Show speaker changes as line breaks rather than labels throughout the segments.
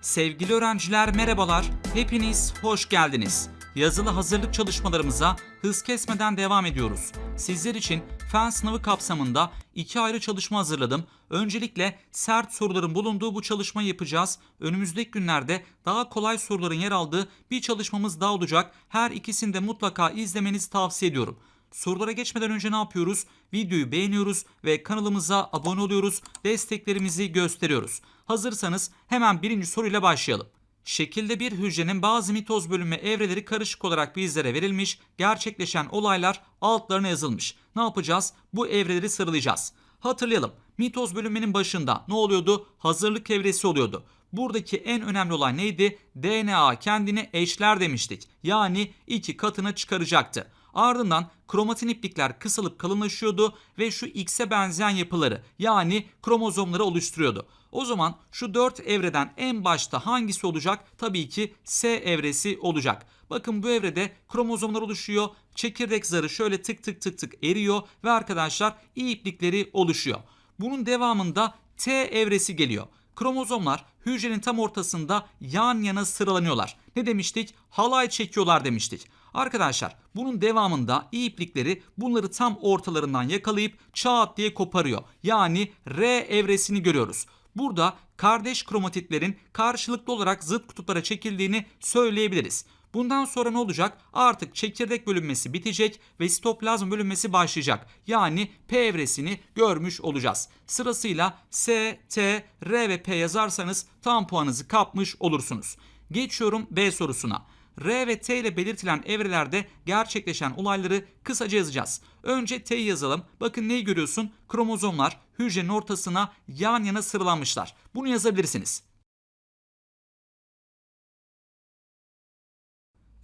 Sevgili öğrenciler merhabalar. Hepiniz hoş geldiniz. Yazılı hazırlık çalışmalarımıza hız kesmeden devam ediyoruz. Sizler için fen sınavı kapsamında iki ayrı çalışma hazırladım. Öncelikle sert soruların bulunduğu bu çalışmayı yapacağız. Önümüzdeki günlerde daha kolay soruların yer aldığı bir çalışmamız daha olacak. Her ikisini de mutlaka izlemenizi tavsiye ediyorum. Sorulara geçmeden önce ne yapıyoruz? Videoyu beğeniyoruz ve kanalımıza abone oluyoruz. Desteklerimizi gösteriyoruz. Hazırsanız hemen birinci soruyla başlayalım. Şekilde bir hücrenin bazı mitoz bölünme evreleri karışık olarak bizlere verilmiş, gerçekleşen olaylar altlarına yazılmış. Ne yapacağız? Bu evreleri sıralayacağız. Hatırlayalım. Mitoz bölünmenin başında ne oluyordu? Hazırlık evresi oluyordu. Buradaki en önemli olay neydi? DNA kendini eşler demiştik. Yani iki katına çıkaracaktı. Ardından kromatin iplikler kısalıp kalınlaşıyordu ve şu X'e benzeyen yapıları yani kromozomları oluşturuyordu. O zaman şu 4 evreden en başta hangisi olacak? Tabii ki S evresi olacak. Bakın bu evrede kromozomlar oluşuyor. Çekirdek zarı şöyle tık tık tık tık eriyor ve arkadaşlar iyi iplikleri oluşuyor. Bunun devamında T evresi geliyor. Kromozomlar hücrenin tam ortasında yan yana sıralanıyorlar. Ne demiştik? Halay çekiyorlar demiştik. Arkadaşlar bunun devamında iplikleri bunları tam ortalarından yakalayıp çat diye koparıyor. Yani R evresini görüyoruz. Burada kardeş kromatitlerin karşılıklı olarak zıt kutuplara çekildiğini söyleyebiliriz. Bundan sonra ne olacak? Artık çekirdek bölünmesi bitecek ve sitoplazm bölünmesi başlayacak. Yani P evresini görmüş olacağız. Sırasıyla S, T, R ve P yazarsanız tam puanınızı kapmış olursunuz. Geçiyorum B sorusuna. R ve T ile belirtilen evrelerde gerçekleşen olayları kısaca yazacağız. Önce T'yi yazalım. Bakın neyi görüyorsun? Kromozomlar hücrenin ortasına yan yana sıralanmışlar. Bunu yazabilirsiniz.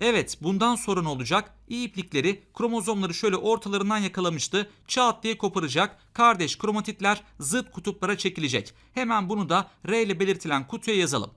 Evet bundan sonra ne olacak? İyi iplikleri kromozomları şöyle ortalarından yakalamıştı. Çat diye koparacak. Kardeş kromatitler zıt kutuplara çekilecek. Hemen bunu da R ile belirtilen kutuya yazalım.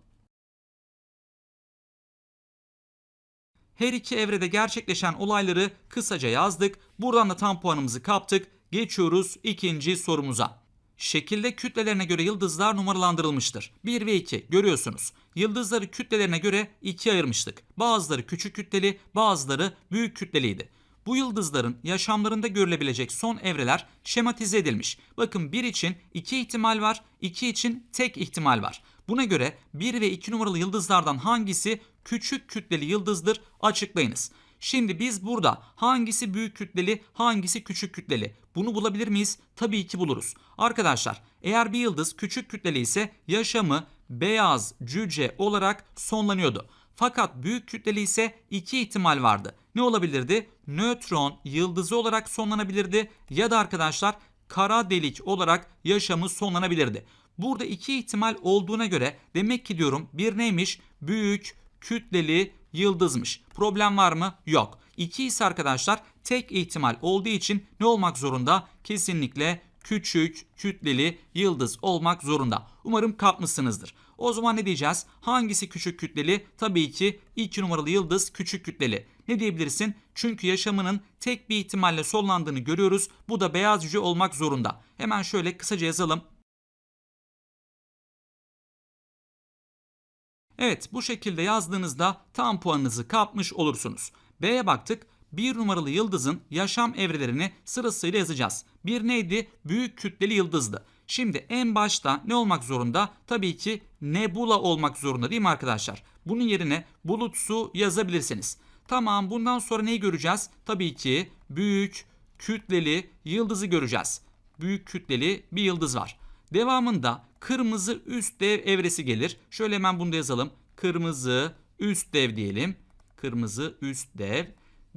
Her iki evrede gerçekleşen olayları kısaca yazdık. Buradan da tam puanımızı kaptık. Geçiyoruz ikinci sorumuza. Şekilde kütlelerine göre yıldızlar numaralandırılmıştır. 1 ve 2 görüyorsunuz. Yıldızları kütlelerine göre ikiye ayırmıştık. Bazıları küçük kütleli, bazıları büyük kütleliydi. Bu yıldızların yaşamlarında görülebilecek son evreler şematize edilmiş. Bakın 1 için 2 ihtimal var, 2 için tek ihtimal var. Buna göre 1 ve 2 numaralı yıldızlardan hangisi küçük kütleli yıldızdır açıklayınız. Şimdi biz burada hangisi büyük kütleli, hangisi küçük kütleli? Bunu bulabilir miyiz? Tabii ki buluruz. Arkadaşlar, eğer bir yıldız küçük kütleli ise yaşamı beyaz cüce olarak sonlanıyordu. Fakat büyük kütleli ise iki ihtimal vardı. Ne olabilirdi? Nötron yıldızı olarak sonlanabilirdi ya da arkadaşlar kara delik olarak yaşamı sonlanabilirdi. Burada iki ihtimal olduğuna göre demek ki diyorum bir neymiş? Büyük kütleli yıldızmış. Problem var mı? Yok. 2 ise arkadaşlar tek ihtimal olduğu için ne olmak zorunda? Kesinlikle küçük kütleli yıldız olmak zorunda. Umarım kapmışsınızdır. O zaman ne diyeceğiz? Hangisi küçük kütleli? Tabii ki 2 numaralı yıldız küçük kütleli. Ne diyebilirsin? Çünkü yaşamının tek bir ihtimalle sonlandığını görüyoruz. Bu da beyaz cüce olmak zorunda. Hemen şöyle kısaca yazalım. Evet bu şekilde yazdığınızda tam puanınızı kapmış olursunuz. B'ye baktık. Bir numaralı yıldızın yaşam evrelerini sırasıyla yazacağız. Bir neydi? Büyük kütleli yıldızdı. Şimdi en başta ne olmak zorunda? Tabii ki nebula olmak zorunda değil mi arkadaşlar? Bunun yerine bulutsu yazabilirsiniz. Tamam bundan sonra neyi göreceğiz? Tabii ki büyük kütleli yıldızı göreceğiz. Büyük kütleli bir yıldız var. Devamında kırmızı üst dev evresi gelir. Şöyle hemen bunu da yazalım. Kırmızı üst dev diyelim. Kırmızı üst dev.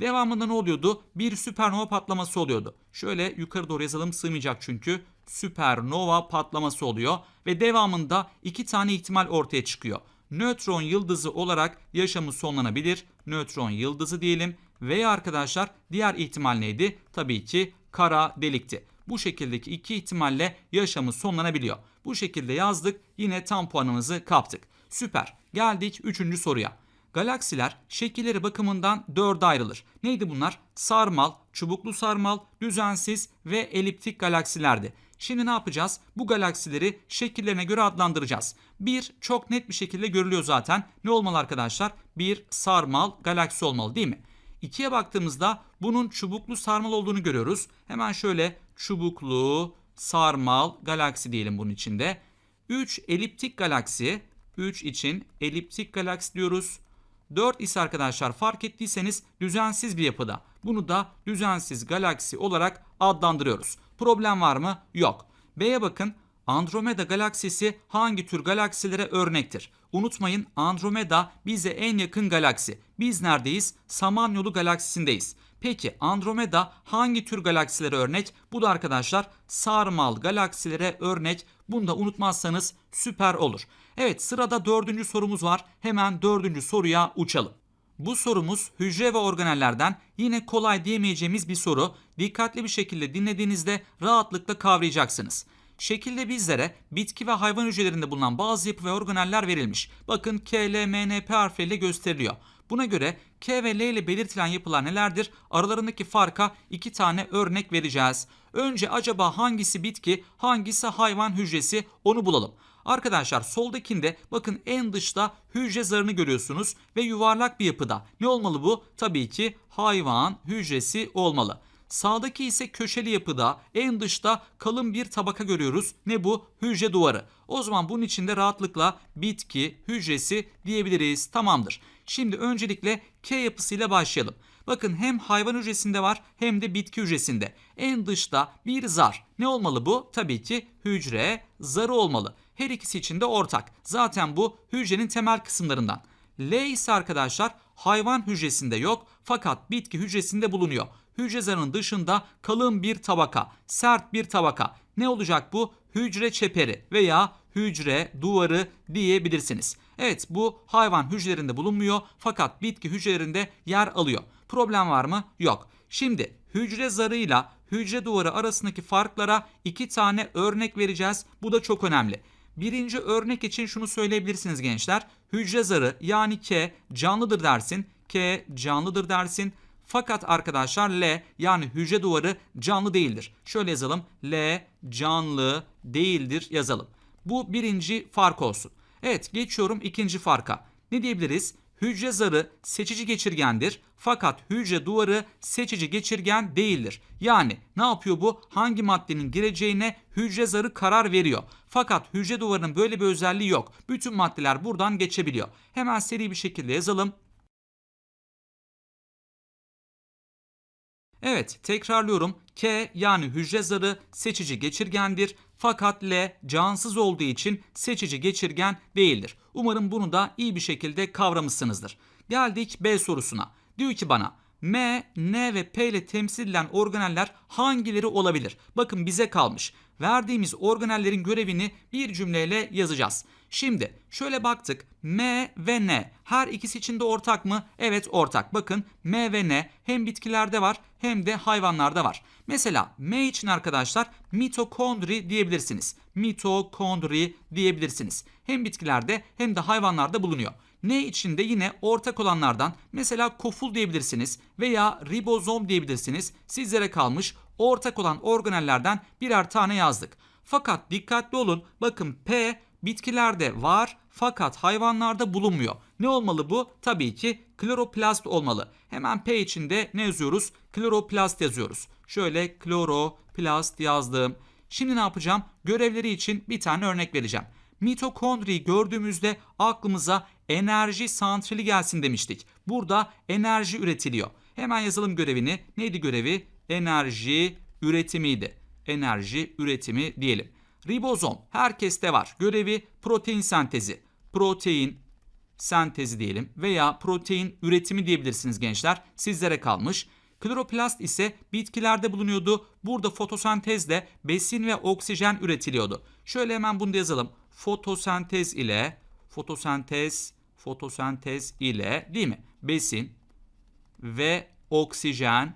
Devamında ne oluyordu? Bir süpernova patlaması oluyordu. Şöyle yukarı doğru yazalım sığmayacak çünkü. Süpernova patlaması oluyor. Ve devamında iki tane ihtimal ortaya çıkıyor. Nötron yıldızı olarak yaşamı sonlanabilir. Nötron yıldızı diyelim. Veya arkadaşlar diğer ihtimal neydi? Tabii ki kara delikti. Bu şekildeki iki ihtimalle yaşamı sonlanabiliyor. Bu şekilde yazdık. Yine tam puanımızı kaptık. Süper. Geldik 3. soruya. Galaksiler şekilleri bakımından dörde ayrılır. Neydi bunlar? Sarmal, çubuklu sarmal, düzensiz ve eliptik galaksilerdi. Şimdi ne yapacağız? Bu galaksileri şekillerine göre adlandıracağız. Bir çok net bir şekilde görülüyor zaten. Ne olmalı arkadaşlar? Bir sarmal galaksi olmalı değil mi? İkiye baktığımızda bunun çubuklu sarmal olduğunu görüyoruz. Hemen şöyle çubuklu sarmal galaksi diyelim bunun içinde. 3 eliptik galaksi. 3 için eliptik galaksi diyoruz. 4 ise arkadaşlar fark ettiyseniz düzensiz bir yapıda. Bunu da düzensiz galaksi olarak adlandırıyoruz. Problem var mı? Yok. B'ye bakın. Andromeda galaksisi hangi tür galaksilere örnektir? Unutmayın Andromeda bize en yakın galaksi. Biz neredeyiz? Samanyolu galaksisindeyiz. Peki Andromeda hangi tür galaksilere örnek? Bu da arkadaşlar sarmal galaksilere örnek. Bunu da unutmazsanız süper olur. Evet sırada dördüncü sorumuz var. Hemen dördüncü soruya uçalım. Bu sorumuz hücre ve organellerden yine kolay diyemeyeceğimiz bir soru. Dikkatli bir şekilde dinlediğinizde rahatlıkla kavrayacaksınız. Şekilde bizlere bitki ve hayvan hücrelerinde bulunan bazı yapı ve organeller verilmiş. Bakın K, L, M, N, P harfleriyle gösteriliyor. Buna göre K ve L ile belirtilen yapılar nelerdir? Aralarındaki farka iki tane örnek vereceğiz. Önce acaba hangisi bitki, hangisi hayvan hücresi onu bulalım. Arkadaşlar soldakinde bakın en dışta hücre zarını görüyorsunuz ve yuvarlak bir yapıda. Ne olmalı bu? Tabii ki hayvan hücresi olmalı. Sağdaki ise köşeli yapıda en dışta kalın bir tabaka görüyoruz. Ne bu? Hücre duvarı. O zaman bunun içinde rahatlıkla bitki hücresi diyebiliriz. Tamamdır. Şimdi öncelikle K yapısıyla başlayalım. Bakın hem hayvan hücresinde var hem de bitki hücresinde. En dışta bir zar. Ne olmalı bu? Tabii ki hücre zarı olmalı. Her ikisi için de ortak. Zaten bu hücrenin temel kısımlarından. L ise arkadaşlar hayvan hücresinde yok fakat bitki hücresinde bulunuyor. Hücre zarının dışında kalın bir tabaka, sert bir tabaka. Ne olacak bu? Hücre çeperi veya hücre duvarı diyebilirsiniz. Evet bu hayvan hücrelerinde bulunmuyor fakat bitki hücrelerinde yer alıyor. Problem var mı? Yok. Şimdi hücre zarıyla hücre duvarı arasındaki farklara iki tane örnek vereceğiz. Bu da çok önemli. Birinci örnek için şunu söyleyebilirsiniz gençler. Hücre zarı yani K canlıdır dersin. K canlıdır dersin. Fakat arkadaşlar L yani hücre duvarı canlı değildir. Şöyle yazalım. L canlı değildir yazalım. Bu birinci fark olsun. Evet geçiyorum ikinci farka. Ne diyebiliriz? Hücre zarı seçici geçirgendir fakat hücre duvarı seçici geçirgen değildir. Yani ne yapıyor bu? Hangi maddenin gireceğine hücre zarı karar veriyor. Fakat hücre duvarının böyle bir özelliği yok. Bütün maddeler buradan geçebiliyor. Hemen seri bir şekilde yazalım. Evet tekrarlıyorum. K yani hücre zarı seçici geçirgendir. Fakat L cansız olduğu için seçici geçirgen değildir. Umarım bunu da iyi bir şekilde kavramışsınızdır. Geldik B sorusuna. Diyor ki bana M, N ve P ile temsil edilen organeller hangileri olabilir? Bakın bize kalmış. Verdiğimiz organellerin görevini bir cümleyle yazacağız. Şimdi şöyle baktık. M ve N her ikisi için ortak mı? Evet ortak. Bakın M ve N hem bitkilerde var hem de hayvanlarda var. Mesela M için arkadaşlar mitokondri diyebilirsiniz. Mitokondri diyebilirsiniz. Hem bitkilerde hem de hayvanlarda bulunuyor. N için de yine ortak olanlardan mesela koful diyebilirsiniz veya ribozom diyebilirsiniz. Sizlere kalmış ortak olan organellerden birer tane yazdık. Fakat dikkatli olun bakın P bitkilerde var fakat hayvanlarda bulunmuyor. Ne olmalı bu? Tabii ki kloroplast olmalı. Hemen P için de ne yazıyoruz? Kloroplast yazıyoruz. Şöyle kloroplast yazdım. Şimdi ne yapacağım? Görevleri için bir tane örnek vereceğim. Mitokondriyi gördüğümüzde aklımıza enerji santrali gelsin demiştik. Burada enerji üretiliyor. Hemen yazalım görevini. Neydi görevi? Enerji üretimiydi. Enerji üretimi diyelim. Ribozom herkeste var. Görevi protein sentezi. Protein sentezi diyelim veya protein üretimi diyebilirsiniz gençler. Sizlere kalmış. Kloroplast ise bitkilerde bulunuyordu. Burada fotosentezle besin ve oksijen üretiliyordu. Şöyle hemen bunu da yazalım. Fotosentez ile fotosentez fotosentez ile değil mi? Besin ve oksijen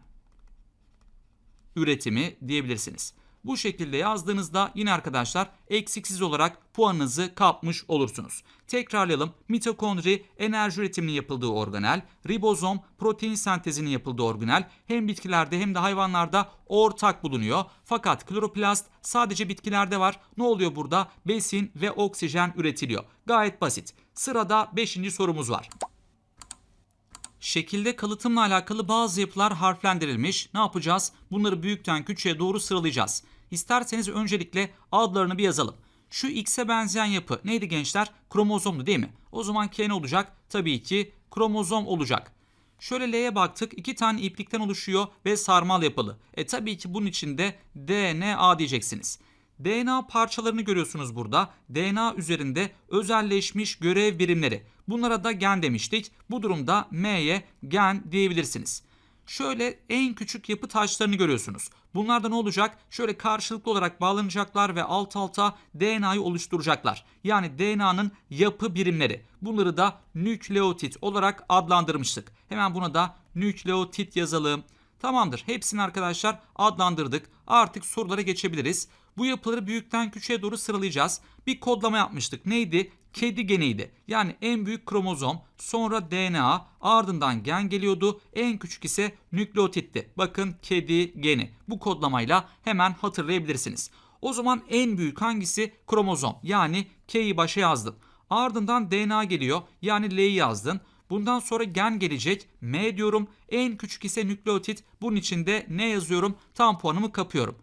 üretimi diyebilirsiniz. Bu şekilde yazdığınızda yine arkadaşlar eksiksiz olarak puanınızı kapmış olursunuz. Tekrarlayalım. Mitokondri enerji üretiminin yapıldığı organel, ribozom protein sentezinin yapıldığı organel hem bitkilerde hem de hayvanlarda ortak bulunuyor. Fakat kloroplast sadece bitkilerde var. Ne oluyor burada? Besin ve oksijen üretiliyor. Gayet basit. Sırada 5. sorumuz var. Şekilde kalıtımla alakalı bazı yapılar harflendirilmiş. Ne yapacağız? Bunları büyükten küçüğe doğru sıralayacağız. İsterseniz öncelikle adlarını bir yazalım. Şu X'e benzeyen yapı neydi gençler? Kromozomdu değil mi? O zaman K ne olacak? Tabii ki kromozom olacak. Şöyle L'ye baktık. iki tane iplikten oluşuyor ve sarmal yapılı. E tabii ki bunun içinde DNA diyeceksiniz. DNA parçalarını görüyorsunuz burada. DNA üzerinde özelleşmiş görev birimleri. Bunlara da gen demiştik. Bu durumda M'ye gen diyebilirsiniz. Şöyle en küçük yapı taşlarını görüyorsunuz. Bunlar da ne olacak? Şöyle karşılıklı olarak bağlanacaklar ve alt alta DNA'yı oluşturacaklar. Yani DNA'nın yapı birimleri. Bunları da nükleotit olarak adlandırmıştık. Hemen buna da nükleotit yazalım. Tamamdır. Hepsini arkadaşlar adlandırdık. Artık sorulara geçebiliriz. Bu yapıları büyükten küçüğe doğru sıralayacağız. Bir kodlama yapmıştık. Neydi? Kedi geniydi. Yani en büyük kromozom, sonra DNA, ardından gen geliyordu. En küçük ise nükleotitti. Bakın kedi geni. Bu kodlamayla hemen hatırlayabilirsiniz. O zaman en büyük hangisi? Kromozom. Yani K'yi başa yazdım. Ardından DNA geliyor. Yani L'yi yazdın. Bundan sonra gen gelecek. M diyorum. En küçük ise nükleotit. Bunun içinde ne yazıyorum? Tam puanımı kapıyorum.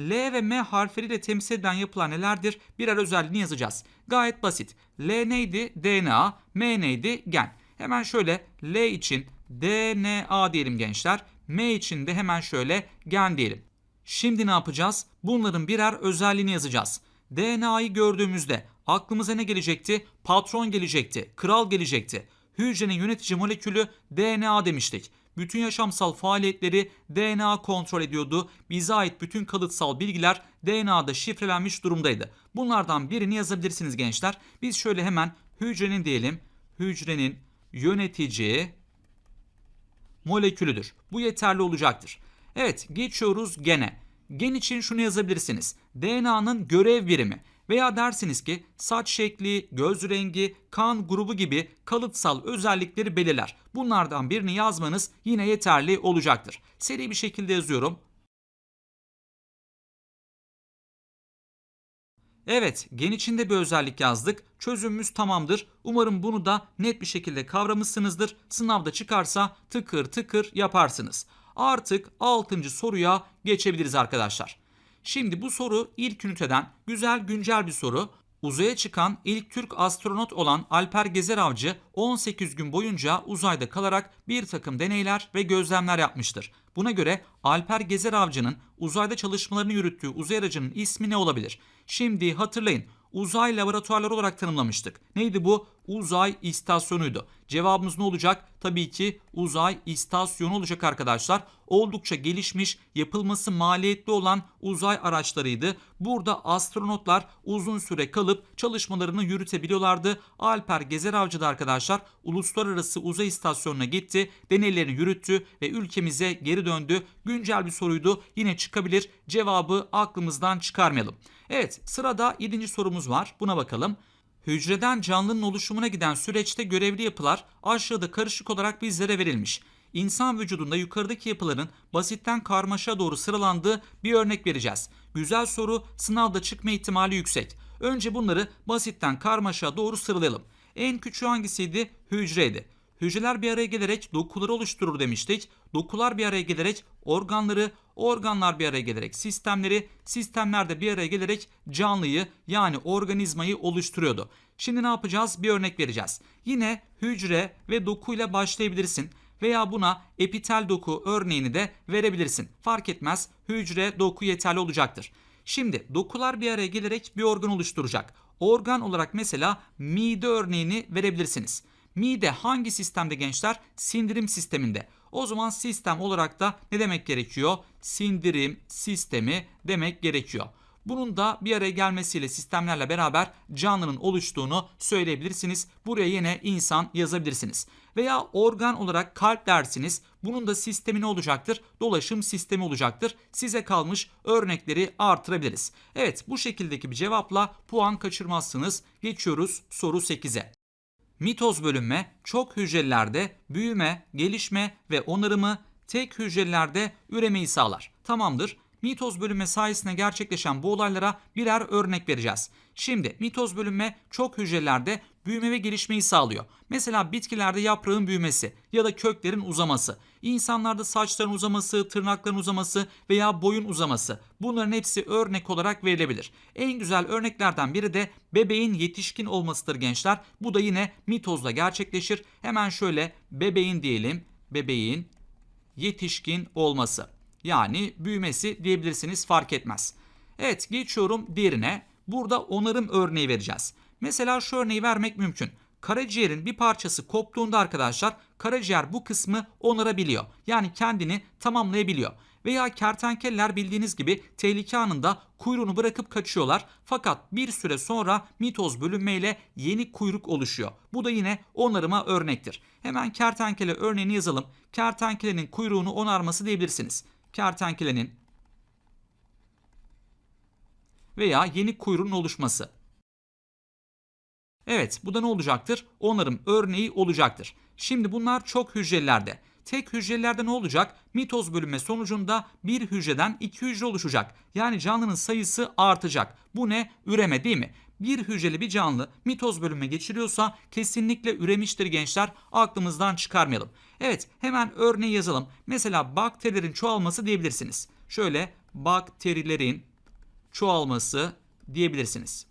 L ve M harfleriyle temsil edilen yapılar nelerdir? Birer özelliğini yazacağız. Gayet basit. L neydi? DNA. M neydi? Gen. Hemen şöyle L için DNA diyelim gençler. M için de hemen şöyle gen diyelim. Şimdi ne yapacağız? Bunların birer özelliğini yazacağız. DNA'yı gördüğümüzde aklımıza ne gelecekti? Patron gelecekti, kral gelecekti. Hücrenin yönetici molekülü DNA demiştik. Bütün yaşamsal faaliyetleri DNA kontrol ediyordu. Bize ait bütün kalıtsal bilgiler DNA'da şifrelenmiş durumdaydı. Bunlardan birini yazabilirsiniz gençler. Biz şöyle hemen hücrenin diyelim. Hücrenin yönetici molekülüdür. Bu yeterli olacaktır. Evet geçiyoruz gene. Gen için şunu yazabilirsiniz. DNA'nın görev birimi veya dersiniz ki saç şekli, göz rengi, kan grubu gibi kalıtsal özellikleri belirler. Bunlardan birini yazmanız yine yeterli olacaktır. Seri bir şekilde yazıyorum. Evet, gen içinde bir özellik yazdık. Çözümümüz tamamdır. Umarım bunu da net bir şekilde kavramışsınızdır. Sınavda çıkarsa tıkır tıkır yaparsınız. Artık 6. soruya geçebiliriz arkadaşlar. Şimdi bu soru ilk üniteden güzel güncel bir soru. Uzaya çıkan ilk Türk astronot olan Alper Gezer Avcı 18 gün boyunca uzayda kalarak bir takım deneyler ve gözlemler yapmıştır. Buna göre Alper Gezer Avcı'nın uzayda çalışmalarını yürüttüğü uzay aracının ismi ne olabilir? Şimdi hatırlayın uzay laboratuvarları olarak tanımlamıştık. Neydi bu? Uzay istasyonuydu. Cevabımız ne olacak? Tabii ki uzay istasyonu olacak arkadaşlar. Oldukça gelişmiş, yapılması maliyetli olan uzay araçlarıydı. Burada astronotlar uzun süre kalıp çalışmalarını yürütebiliyorlardı. Alper Gezer Avcı da arkadaşlar uluslararası uzay istasyonuna gitti, deneylerini yürüttü ve ülkemize geri döndü. Güncel bir soruydu. Yine çıkabilir. Cevabı aklımızdan çıkarmayalım. Evet, sırada 7. sorumuz var. Buna bakalım. Hücreden canlının oluşumuna giden süreçte görevli yapılar aşağıda karışık olarak bizlere verilmiş. İnsan vücudunda yukarıdaki yapıların basitten karmaşa doğru sıralandığı bir örnek vereceğiz. Güzel soru, sınavda çıkma ihtimali yüksek. Önce bunları basitten karmaşa doğru sıralayalım. En küçüğü hangisiydi? Hücreydi. Hücreler bir araya gelerek dokuları oluşturur demiştik. Dokular bir araya gelerek organları, organlar bir araya gelerek sistemleri, sistemler de bir araya gelerek canlıyı yani organizmayı oluşturuyordu. Şimdi ne yapacağız? Bir örnek vereceğiz. Yine hücre ve dokuyla başlayabilirsin veya buna epitel doku örneğini de verebilirsin. Fark etmez. Hücre, doku yeterli olacaktır. Şimdi dokular bir araya gelerek bir organ oluşturacak. Organ olarak mesela mide örneğini verebilirsiniz. Mide hangi sistemde gençler? Sindirim sisteminde. O zaman sistem olarak da ne demek gerekiyor? Sindirim sistemi demek gerekiyor. Bunun da bir araya gelmesiyle sistemlerle beraber canlının oluştuğunu söyleyebilirsiniz. Buraya yine insan yazabilirsiniz. Veya organ olarak kalp dersiniz. Bunun da sistemi ne olacaktır? Dolaşım sistemi olacaktır. Size kalmış örnekleri artırabiliriz. Evet bu şekildeki bir cevapla puan kaçırmazsınız. Geçiyoruz soru 8'e. Mitoz bölünme çok hücrelerde büyüme, gelişme ve onarımı, tek hücrelerde üremeyi sağlar. Tamamdır. Mitoz bölünme sayesinde gerçekleşen bu olaylara birer örnek vereceğiz. Şimdi mitoz bölünme çok hücrelerde büyüme ve gelişmeyi sağlıyor. Mesela bitkilerde yaprağın büyümesi ya da köklerin uzaması, insanlarda saçların uzaması, tırnakların uzaması veya boyun uzaması. Bunların hepsi örnek olarak verilebilir. En güzel örneklerden biri de bebeğin yetişkin olmasıdır gençler. Bu da yine mitozla gerçekleşir. Hemen şöyle bebeğin diyelim. Bebeğin yetişkin olması. Yani büyümesi diyebilirsiniz fark etmez. Evet geçiyorum diğerine. Burada onarım örneği vereceğiz. Mesela şu örneği vermek mümkün. Karaciğerin bir parçası koptuğunda arkadaşlar karaciğer bu kısmı onarabiliyor. Yani kendini tamamlayabiliyor. Veya kertenkeleler bildiğiniz gibi tehlike anında kuyruğunu bırakıp kaçıyorlar. Fakat bir süre sonra mitoz bölünmeyle yeni kuyruk oluşuyor. Bu da yine onarıma örnektir. Hemen kertenkele örneğini yazalım. Kertenkelenin kuyruğunu onarması diyebilirsiniz. Kertenkelenin veya yeni kuyruğun oluşması. Evet bu da ne olacaktır? Onarım örneği olacaktır. Şimdi bunlar çok hücrelerde. Tek hücrelerde ne olacak? Mitoz bölünme sonucunda bir hücreden iki hücre oluşacak. Yani canlının sayısı artacak. Bu ne? Üreme değil mi? Bir hücreli bir canlı mitoz bölünme geçiriyorsa kesinlikle üremiştir gençler. Aklımızdan çıkarmayalım. Evet hemen örneği yazalım. Mesela bakterilerin çoğalması diyebilirsiniz. Şöyle bakterilerin çoğalması diyebilirsiniz.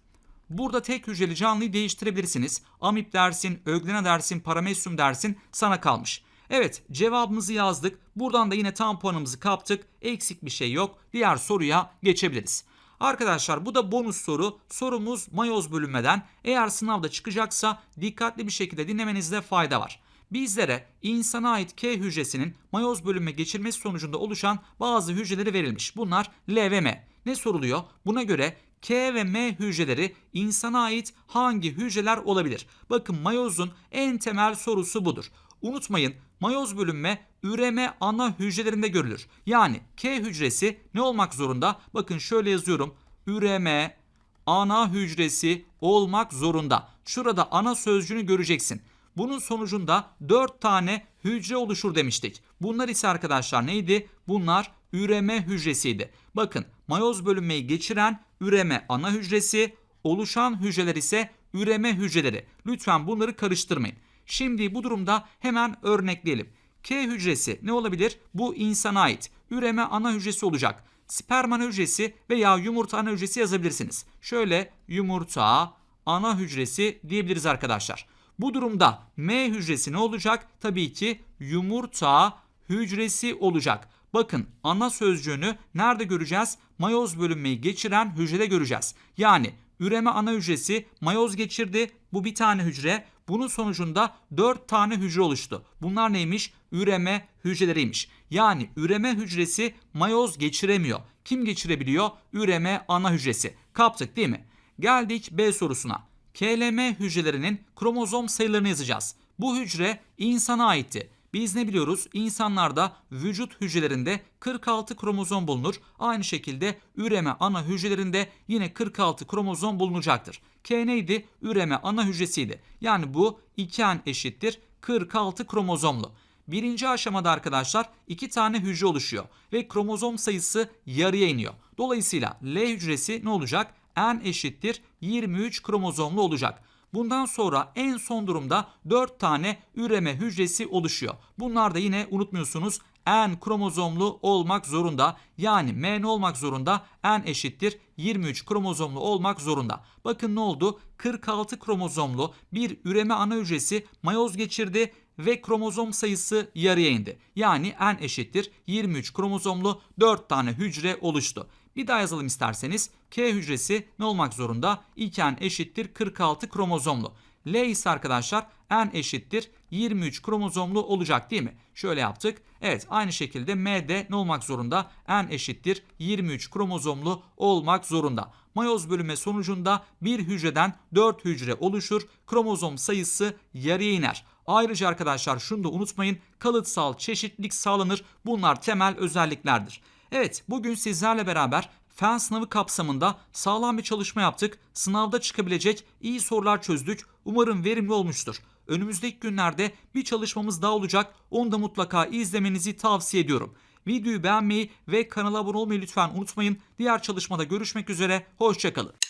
Burada tek hücreli canlıyı değiştirebilirsiniz. Amip dersin, öglena dersin, paramesyum dersin sana kalmış. Evet cevabımızı yazdık. Buradan da yine tam puanımızı kaptık. Eksik bir şey yok. Diğer soruya geçebiliriz. Arkadaşlar bu da bonus soru. Sorumuz mayoz bölünmeden. Eğer sınavda çıkacaksa dikkatli bir şekilde dinlemenizde fayda var. Bizlere insana ait K hücresinin mayoz bölünme geçirmesi sonucunda oluşan bazı hücreleri verilmiş. Bunlar L ve M. Ne soruluyor? Buna göre K ve M hücreleri insana ait hangi hücreler olabilir? Bakın mayozun en temel sorusu budur. Unutmayın mayoz bölünme üreme ana hücrelerinde görülür. Yani K hücresi ne olmak zorunda? Bakın şöyle yazıyorum. Üreme ana hücresi olmak zorunda. Şurada ana sözcüğünü göreceksin. Bunun sonucunda 4 tane hücre oluşur demiştik. Bunlar ise arkadaşlar neydi? Bunlar üreme hücresiydi. Bakın mayoz bölünmeyi geçiren üreme ana hücresi, oluşan hücreler ise üreme hücreleri. Lütfen bunları karıştırmayın. Şimdi bu durumda hemen örnekleyelim. K hücresi ne olabilir? Bu insana ait. Üreme ana hücresi olacak. Sperm ana hücresi veya yumurta ana hücresi yazabilirsiniz. Şöyle yumurta ana hücresi diyebiliriz arkadaşlar. Bu durumda M hücresi ne olacak? Tabii ki yumurta hücresi olacak. Bakın ana sözcüğünü nerede göreceğiz? Mayoz bölünmeyi geçiren hücrede göreceğiz. Yani üreme ana hücresi mayoz geçirdi. Bu bir tane hücre. Bunun sonucunda 4 tane hücre oluştu. Bunlar neymiş? Üreme hücreleriymiş. Yani üreme hücresi mayoz geçiremiyor. Kim geçirebiliyor? Üreme ana hücresi. Kaptık değil mi? Geldik B sorusuna. KLM hücrelerinin kromozom sayılarını yazacağız. Bu hücre insana aitti. Biz ne biliyoruz? İnsanlarda vücut hücrelerinde 46 kromozom bulunur. Aynı şekilde üreme ana hücrelerinde yine 46 kromozom bulunacaktır. K neydi? Üreme ana hücresiydi. Yani bu 2N eşittir 46 kromozomlu. Birinci aşamada arkadaşlar iki tane hücre oluşuyor ve kromozom sayısı yarıya iniyor. Dolayısıyla L hücresi ne olacak? N eşittir 23 kromozomlu olacak. Bundan sonra en son durumda 4 tane üreme hücresi oluşuyor. Bunlar da yine unutmuyorsunuz N kromozomlu olmak zorunda. Yani M ne olmak zorunda? N eşittir 23 kromozomlu olmak zorunda. Bakın ne oldu? 46 kromozomlu bir üreme ana hücresi mayoz geçirdi ve kromozom sayısı yarıya indi. Yani N eşittir 23 kromozomlu 4 tane hücre oluştu. Bir daha yazalım isterseniz. K hücresi ne olmak zorunda? 2N eşittir 46 kromozomlu. L ise arkadaşlar N eşittir 23 kromozomlu olacak değil mi? Şöyle yaptık. Evet aynı şekilde M de ne olmak zorunda? N eşittir 23 kromozomlu olmak zorunda. Mayoz bölünme sonucunda bir hücreden 4 hücre oluşur. Kromozom sayısı yarıya iner. Ayrıca arkadaşlar şunu da unutmayın kalıtsal çeşitlilik sağlanır. Bunlar temel özelliklerdir. Evet bugün sizlerle beraber fen sınavı kapsamında sağlam bir çalışma yaptık. Sınavda çıkabilecek iyi sorular çözdük. Umarım verimli olmuştur. Önümüzdeki günlerde bir çalışmamız daha olacak. Onu da mutlaka izlemenizi tavsiye ediyorum. Videoyu beğenmeyi ve kanala abone olmayı lütfen unutmayın. Diğer çalışmada görüşmek üzere. Hoşçakalın.